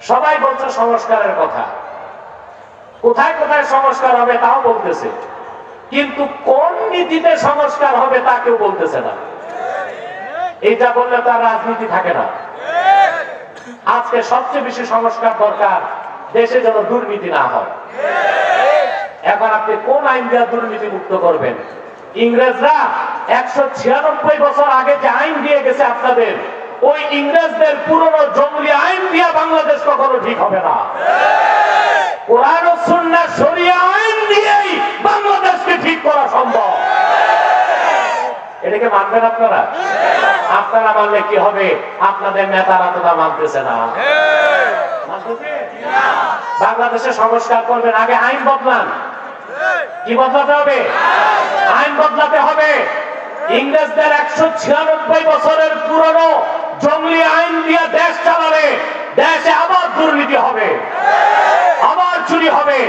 সবাই বলছে সংস্কারের কথা। কোথায় কোথায় সংস্কার হবে তাও বলতেছে। কিন্তু কোন নীতিতে সংস্কার হবে তা কেউ বলতেছে না। এটা বললে তার রাজনীতি থাকে না। আজকে সবচেয়ে বেশি সংস্কার দরকার দেশে যেন দুর্নীতি না হয়। এখন আপনি কোন আইন দিয়ে দুর্নীতি মুক্ত করবেন? ইংরেজরা একশো ছিয়ানব্বই বছর আগে যে আইন দিয়ে গেছে আপনাদের ওই ইংরেজদের পুরনো জঙ্গলি আইন দিয়ে বাংলাদেশ কখনো ঠিক হবে না। বাংলাদেশকে ঠিক করা সম্ভব। আপনারা? আপনারা কি হবে? আপনাদের নেতারা মানতেছে না। বাংলাদেশে সংস্কার করবেন, আগে আইন বদলান। কি বদলাতে হবে? আইন বদলাতে হবে। ইংরেজদের একশো ছিয়ানব্বই বছরের পুরনো জঙ্গলি আইন দিয়ে দেশ চালালে দেশে আবার দুর্নীতি হবে। আবার চুরি হবে।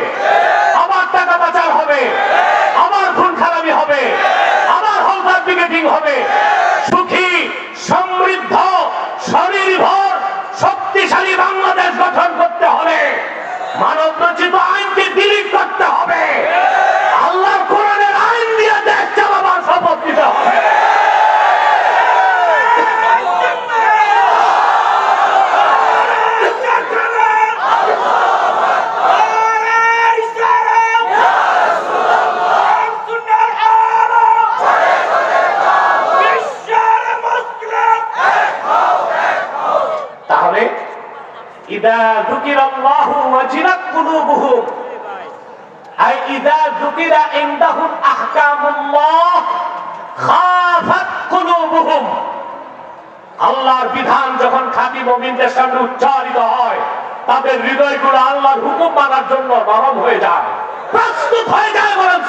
আবার টাকা পাচার হবে। আবার খুন খারাপি হবে। আবার হলদার পিকেটিং হবে। সুখী আল্লাহু আল্লাহর বিধান যখন খাঁটি মুমিনদের সামনে উচ্চারিত হয়, তাদের হৃদয়গুলো আল্লাহর হুকুম মানার জন্য নরম হয়ে যায়, প্রস্তুত হয়ে যায় বলেন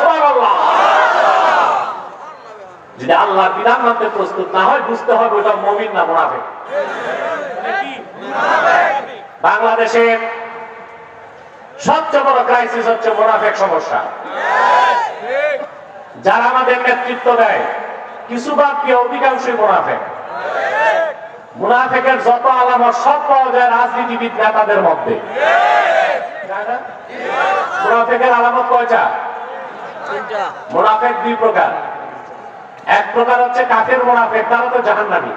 যদি আল্লাহর বিধান মানতে প্রস্তুত না হয়, বুঝতে হবে ওটা মুমিন না মুনাফিক। বাংলাদেশে সবচেয়ে বড় ক্রাইসিস হচ্ছে মোনাফেক সমস্যা। যারা আমাদের নেতৃত্ব দেয়, কিছু বাদ দিয়ে অধিকাংশই মোনাফেক। মুনাফেকের যত আলামত সব পাওয়া যায় রাজনীতিবিদ নেতাদের মধ্যে। মুনাফেকের আলামত কয়টা? মুনাফেক দুই প্রকার। এক প্রকার হচ্ছে কাফের মুনাফেক, তারা তো জাহান্নামী।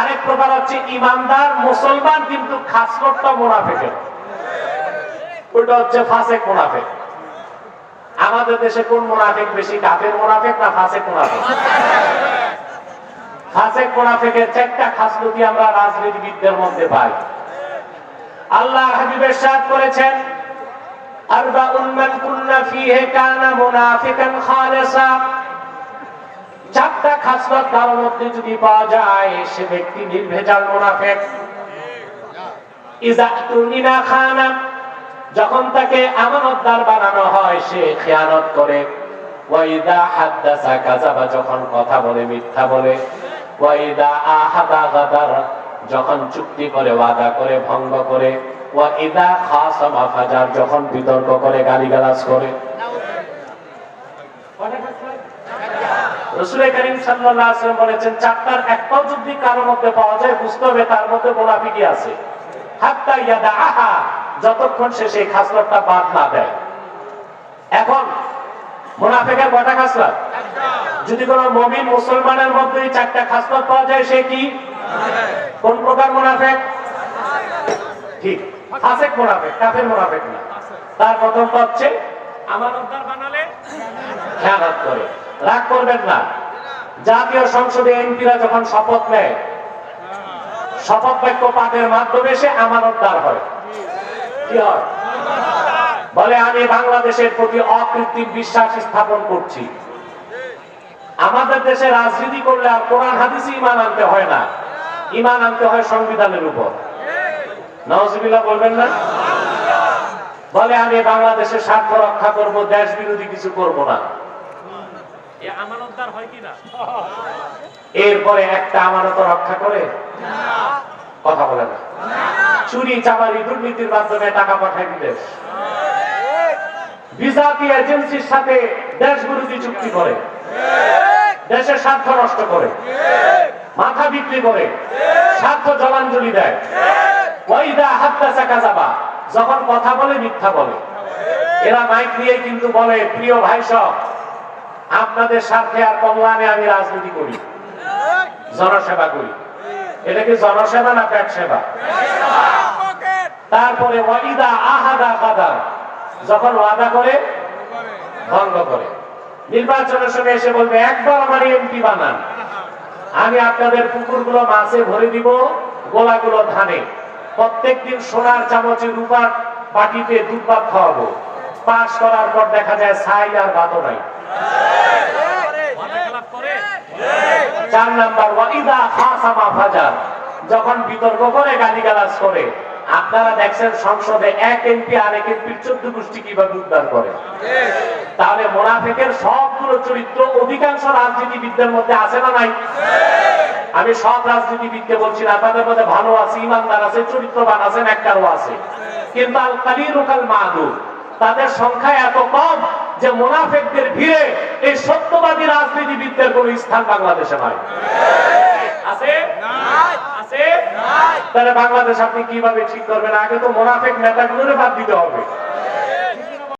আরেক প্রকার হচ্ছে ইমানদার, মুসলমান, কিন্তু খাসরতটা মুনাফেকের। হচ্ছে ফাসেক মুনাফেক। আমাদের দেশে কোন মুনাফেক বেশি, কাফের মুনাফেক না ফাসেক মুনাফেক? ফাসেক মুনাফেকের আমরা রাজনীতিবিদদের মধ্যে পাই। আল্লাহ হাবিবের করেছেন, আরবাউন মান কুন্না ফীহি কানা মুনাফিকান খালিসা। খাসলত তার মধ্যে যদি পাওয়া যায়, সে ব্যক্তি নির্ভেজাল মুনাফেক। ইজা খানা, যখন তাকে আমানতদার বানানো হয়, সে খেয়ানত করে। যখন কথা বলে, মিথ্যা বলে। যখন চুক্তি করে, ওয়াদা করে, ভঙ্গ করে। যখন বিতর্ক করে, গালিগালাজ করে। রসুল করিম সাল্লাল্লাহু আলাইহি ওয়াসাল্লাম বলেছেন চারটার একটাও যদি কারোর মধ্যে পাওয়া যায় বুঝতে হবে তার মধ্যে মুনাফিকি আছে। হাত্তা ইয়াদাহা যতক্ষণ সে সেই খাসলতটা বাদ না দেয়। এখন মুনাফিকের কয়টা খাসলত যদি কোনো মুমিন মুসলমানের মধ্যে এই চারটা খাসলত পাওয়া যায় সে কি? কোন প্রকার মুনাফিক? ঠিক ফাসেক মুনাফিক কাফের মুনাফিক না। তার প্রথম হচ্ছে আমানতদার বানালে খেয়ানত করে। রাগ করবেন না। জাতীয় সংসদে এমপিরা যখন শপথ নেয়, শপথ বাক্য পাঠের মাধ্যমে সে আমানতদার হয় কি হয়? বলে, আমি বাংলাদেশের প্রতি অকৃত্রিম বিশ্বাস স্থাপন করছি। আমাদের দেশে রাজনীতি করলে আর কোরআন হাদিসে ইমান আনতে হয় না। ইমান আনতে হয় সংবিধানের উপর। নওয়াজিবিল্লাহ বলবেন না? বলে, আমি বাংলাদেশের স্বার্থ রক্ষা করব দেশ বিরোধী কিছু করব না। এরপরে একটা আমানত রক্ষা করে? কথা বলে না। চুরি, চামারি, দুর্নীতির মাধ্যমে টাকা পাঠায় বিদেশ বিজাতি এজেন্সির সাথে দেশ বিরোধী চুক্তি করে। দেশের স্বার্থ নষ্ট করে। মাথা বিক্রি করে। স্বার্থ জলাঞ্জলি দেয়। ওয়াইদা হাদ্দাসা কাযাবা যখন কথা বলে, মিথ্যা বলে। এরা মাইক নিয়ে কিন্তু বলে, প্রিয় ভাই সব আপনাদের স্বার্থে আর কল্যাণে আমি রাজনীতি করি। জনসেবা করি। এটা কি জনসেবা না পেট সেবা? তারপরে ওয়াইদা আহাদা কাদার যখন ওয়াদা করে, ভঙ্গ করে। নির্বাচনের সময় এসে বলবে, একবার আমার এমপি বানান। আমি আপনাদের পুকুরগুলো মাছে ভরে দিব, গোলাগুলো ধানে। প্রত্যেকদিন সোনার চামচে রূপার পাটিতে দুধ ভাত খাওয়াবো। পাশ করার পর দেখা যায়, ছাই আর ভাতও নাই। চার নাম্বার ওয়াইদা খাসামা ফাজার যখন বিতর্ক করে, গালিগালাজ করে, আপনারা দেখছেন সংসদে এক এমপি আর এক এমপির চোদ্দ গোষ্ঠী কীভাবে উদ্ধার করে? তাহলে মোনাফেকের সবগুলো চরিত্র অধিকাংশ রাজনীতিবিদদের মধ্যে আছে না নাই? আমি সব রাজনীতিবিদকে বলছি না তাদের মধ্যে ভালো আছে, ইমানদার আছে, চরিত্রবান আছেন একটারও আছে। কিন্তু আল কালিরুকাল মাদুর, তাদের সংখ্যা এত কম যে মোনাফেকদের ভিড়ে এই সত্যবাদী রাজনীতিবিদদের কোন স্থান বাংলাদেশে নাই। আছে? আছে? তাহলে বাংলাদেশ আপনি কীভাবে ঠিক করবেন? আগে তো মোনাফেক নেতাগুলোরে বাদ দিতে হবে।